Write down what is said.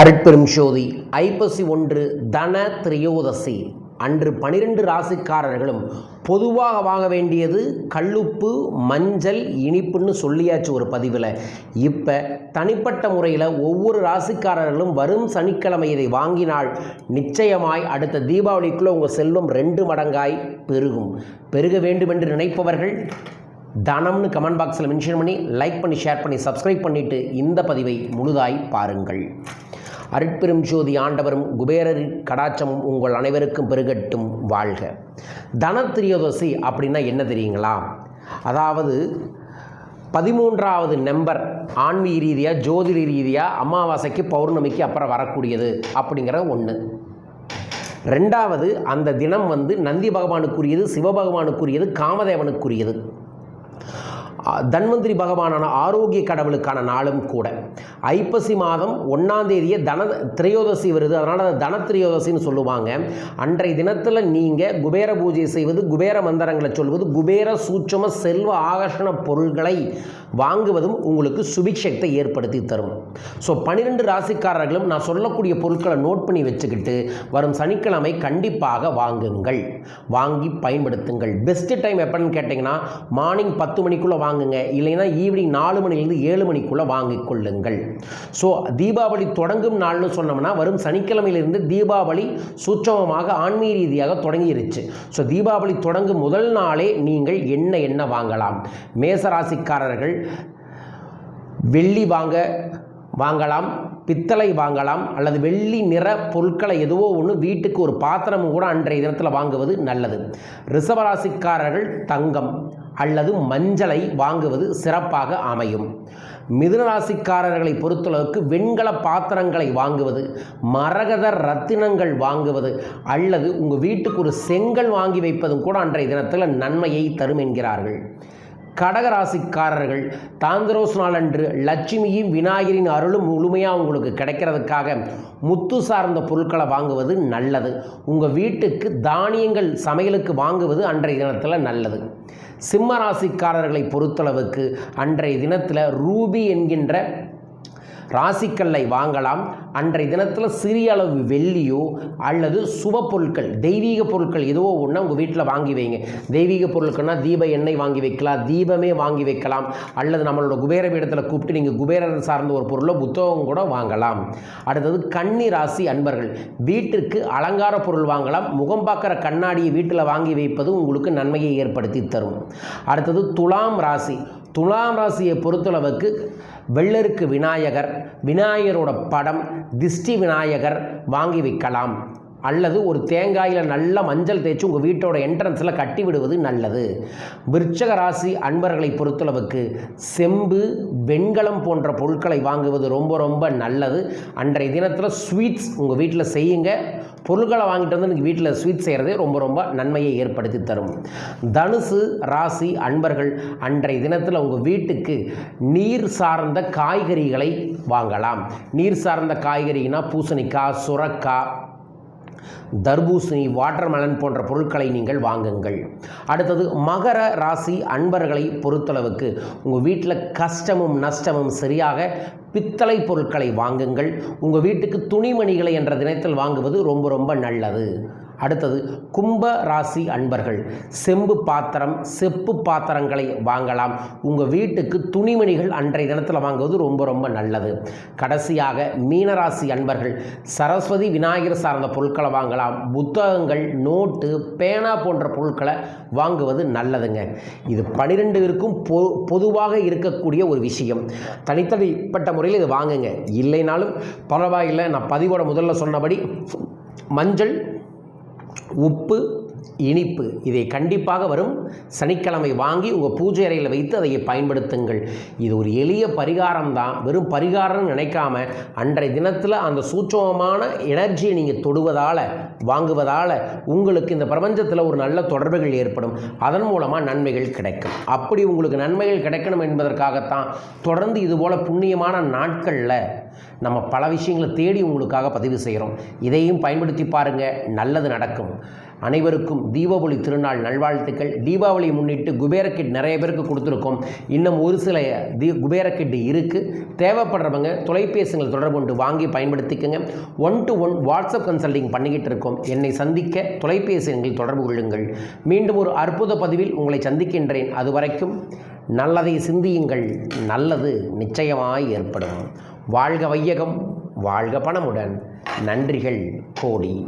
அருட்பெரும் ஜோதி ஐப்பசி ஒன்று தன திரையோதசி. அன்று பனிரெண்டு ராசிக்காரர்களும் பொதுவாக வாங்க வேண்டியது கல்லுப்பு மஞ்சள் இனிப்புன்னு சொல்லியாச்சு ஒரு பதிவில். இப்போ தனிப்பட்ட முறையில் ஒவ்வொரு ராசிக்காரர்களும் வரும் சனிக்கிழமை இதை வாங்கினால் நிச்சயமாய் அடுத்த தீபாவளிக்குள்ளே உங்கள் செல்வம் ரெண்டு மடங்காய் பெருகும். பெருக வேண்டும் என்று நினைப்பவர்கள் தனம்னு கமெண்ட் பாக்ஸில் மென்ஷன் பண்ணி லைக் பண்ணி ஷேர் பண்ணி சப்ஸ்கிரைப் பண்ணிவிட்டு இந்த பதிவை முழுதாய் பாருங்கள். அருட்பெரும் ஜோதி ஆண்டவரும் குபேரர் கடாச்சமும் உங்கள் அனைவருக்கும் பெருகட்டும் வாழ்க. தனத்திரியோதசி அப்படின்னா என்ன தெரியுங்களா? அதாவது பதிமூன்றாவது நம்பர் ஆன்மீக ரீதியாக ஜோதிட ரீதியாக அமாவாசைக்கு பௌர்ணமிக்கு அப்புறம் வரக்கூடியது அப்படிங்கிற ஒன்று ரெண்டாவது அந்த தினம் வந்து நந்தி பகவானுக்குரியது சிவபகவானுக்குரியது காமதேவனுக்குரியது. தன்வந்திரி பகவானான ஆரோக்கிய கடவுளுக்கான நாளும் கூட. ஐப்பசி மாதம் ஒன்றாம் தேதியை தன திரையோதசி வருது. அதனால் அதை தன திரையோதசின்னு சொல்லுவாங்க. அன்றைய தினத்தில் நீங்கள் குபேர பூஜை செய்வது குபேர மந்திரங்களை சொல்வது குபேர சூட்சம செல்வ ஆகர்ஷண பொருள்களை வாங்குவதும் உங்களுக்கு சுபிக்ஷத்தை ஏற்படுத்தி தரும். ஸோ பன்னிரெண்டு ராசிக்காரர்களும் நான் சொல்லக்கூடிய பொருட்களை நோட் பண்ணி வச்சுக்கிட்டு வரும் சனிக்கிழமை கண்டிப்பாக வாங்குங்கள். வாங்கி பயன்படுத்துங்கள். பெஸ்ட்டு டைம் எப்போன்னு கேட்டிங்கன்னா மார்னிங் பத்து மணிக்குள்ளே வாங்க வாங்குங்க. இல்லைன்னா ஈவினிங் நாலு மணிலேருந்து ஏழு மணிக்குள்ளே வாங்கிக் கொள்ளுங்கள். ஸோ தீபாவளி தொடங்கும் நாள்னு சொன்னோம்னா வரும் சனிக்கிழமையிலிருந்து தீபாவளி சூட்சமமாக ஆன்மீக ரீதியாக தொடங்கிருச்சு. ஸோ தீபாவளி தொடங்கும் முதல் நாளே நீங்கள் என்ன என்ன வாங்கலாம்? மேசராசிக்காரர்கள் வெள்ளி வாங்க வாங்கலாம் பித்தளை வாங்கலாம் அல்லது வெள்ளி நிற பொருட்களை எதுவோ ஒன்று வீட்டுக்கு ஒரு பாத்திரமும் கூட அன்றைய தினத்தில் வாங்குவது நல்லது. ரிசவராசிக்காரர்கள் தங்கம். அல்லது மஞ்சளை வாங்குவது சிறப்பாக அமையும். மிதுனராசிக்காரர்களை பொறுத்தளவுக்கு வெண்கல பாத்திரங்களை வாங்குவது மரகத ரத்தினங்கள் வாங்குவது அல்லது உங்கள் வீட்டுக்கு ஒரு செங்கல் வாங்கி வைப்பதும் கூட அன்றைய தினத்தில் நன்மையை தரும் என்கிறார்கள். கடகராசிக்காரர்கள் தாந்திரோஸ் நாளன்று லட்சுமியும் விநாயகரின் அருளும் முழுமையாக உங்களுக்கு கிடைக்கிறதுக்காக முத்து சார்ந்த பொருட்களை வாங்குவது நல்லது. உங்கள் வீட்டுக்கு தானியங்கள் சமையலுக்கு வாங்குவது அன்றைய தினத்தில் நல்லது. சிம்ம ராசிக்காரர்களை பொறுத்தளவுக்கு அன்றைய தினத்தில் ரூபி என்கின்ற ராசிக்கல்லை வாங்கலாம். அன்றைய தினத்தில் சிறிய அளவு வெள்ளியோ அல்லது சுப பொருட்கள் தெய்வீக பொருட்கள் எதுவோ ஒன்று உங்கள் வீட்டில் வாங்கி வைங்க. தெய்வீக பொருட்கள்னால் தீப எண்ணெய் வாங்கி வைக்கலாம் தீபமே வாங்கி வைக்கலாம். அல்லது நம்மளோட குபேர பீடத்தில் கூப்பிட்டு நீங்கள் குபேரர் சார்ந்த ஒரு பொருளோ புத்தகம் கூட வாங்கலாம். அடுத்தது கன்னி ராசி அன்பர்கள் வீட்டிற்கு அலங்கார பொருள் வாங்கலாம். முகம் பார்க்குற கண்ணாடியை வீட்டில் வாங்கி வைப்பது உங்களுக்கு நன்மையை ஏற்படுத்தி தரும். அடுத்தது துலாம் ராசி துலாம் ராசியை பொறுத்தளவுக்கு வெள்ளருக்கு விநாயகர் விநாயகரோட படம் திஷ்டி விநாயகர் வாங்கி வைக்கலாம். அல்லது ஒரு தேங்காயில் நல்ல மஞ்சள் தேய்ச்சி உங்கள் வீட்டோட என்ட்ரன்ஸில் கட்டி விடுவது நல்லது. விருச்சக ராசி அன்பர்களை பொறுத்தளவுக்கு செம்பு வெண்கலம் போன்ற பொருட்களை வாங்குவது ரொம்ப ரொம்ப நல்லது. அன்றைய தினத்தில் ஸ்வீட்ஸ் உங்கள் வீட்டில் செய்யுங்க. பொருட்களை வாங்கிட்டு வந்து நீங்கள் வீட்டில் ஸ்வீட் செய்கிறதே ரொம்ப ரொம்ப நன்மையை ஏற்படுத்தி தரும். தனுசு ராசி அன்பர்கள் அன்றைய தினத்தில் உங்கள் வீட்டுக்கு நீர் சார்ந்த காய்கறிகளை வாங்கலாம். நீர் சார்ந்த காய்கறினா பூசணிக்காய் சுரக்காய் தர்பூசணி வாட்டர்மெலன் போன்ற பொருட்களை நீங்கள் வாங்குங்கள். அடுத்தது மகர ராசி அன்பர்களை பொறுத்தளவுக்கு உங்கள் வீட்டில் கஷ்டமும் நஷ்டமும் சரியாக பித்தளை பொருட்களை வாங்குங்கள். உங்கள் வீட்டுக்கு துணிமணிகளை என்ற தினத்தில் வாங்குவது ரொம்ப ரொம்ப நல்லது. அடுத்தது கும்ப ராசி அன்பர்கள். செம்பு பாத்திரம் செப்பு பாத்திரங்களை வாங்கலாம். உங்கள் வீட்டுக்கு துணிமணிகள் அன்றைய தினத்தில் வாங்குவது ரொம்ப ரொம்ப நல்லது. கடைசியாக மீனராசி அன்பர்கள். சரஸ்வதி விநாயகர் சார்ந்த பொருட்களை வாங்கலாம். புத்தகங்கள் நோட்டு பேனா போன்ற பொருட்களை வாங்குவது நல்லதுங்க. இது பனிரெண்டுவிற்கும் பொ பொதுவாக இருக்கக்கூடிய ஒரு விஷயம். தனித்தனிப்பட்ட முறையில் இது வாங்குங்க. இல்லைனாலும் பரவாயில்லை. நான் பதிவோட முதல்ல சொன்னபடி மஞ்சள் உப்பு இனிப்பு. இதை கண்டிப்பாக வரும். சனிக்கிழமை வாங்கி உங்கள் பூஜை அறையில் வைத்து அதை பயன்படுத்துங்கள். இது ஒரு எளிய பரிகாரம் தான். வெறும் பரிகாரம்னு நினைக்காம அன்றைய தினத்தில் அந்த சூட்சமமான எனர்ஜியை நீங்கள் தொடுவதால் வாங்குவதால் உங்களுக்கு இந்த பிரபஞ்சத்தில் ஒரு நல்ல தொடர்புகள் ஏற்படும். அதன் மூலமாக நன்மைகள் கிடைக்கும். அப்படி உங்களுக்கு நன்மைகள் கிடைக்கணும் என்பதற்காகத்தான் தொடர்ந்து இதுபோல் புண்ணியமான நாட்களில் நம்ம பல விஷயங்களை தேடி உங்களுக்காக பதிவு செய்கிறோம். இதையும் பயன்படுத்தி பாருங்கள் நல்லது நடக்கும். அனைவருக்கும் தீபாவளி திருநாள் நல்வாழ்த்துக்கள். தீபாவளியை முன்னிட்டு குபேர கிட் நிறைய பேருக்கு கொடுத்துருக்கோம். இன்னும் ஒரு சில தீ குபேர கிட் இருக்குது தேவைப்படுறவங்க தொலைபேசிகளை தொடர்பு கொண்டு வாங்கி பயன்படுத்திக்கங்க. One to one WhatsApp consulting பண்ணிக்கிட்டு இருக்கோம். என்னை சந்திக்க தொலைபேசி எண்களில் தொடர்பு கொள்ளுங்கள். மீண்டும் ஒரு அற்புத பதிவில் உங்களை சந்திக்கின்றேன். அது வரைக்கும் நல்லதை சிந்தியுங்கள் நல்லது நிச்சயமாய் ஏற்படும். வாழ்க வையகம் வாழ்க பணமுடன். நன்றிகள் கோடி.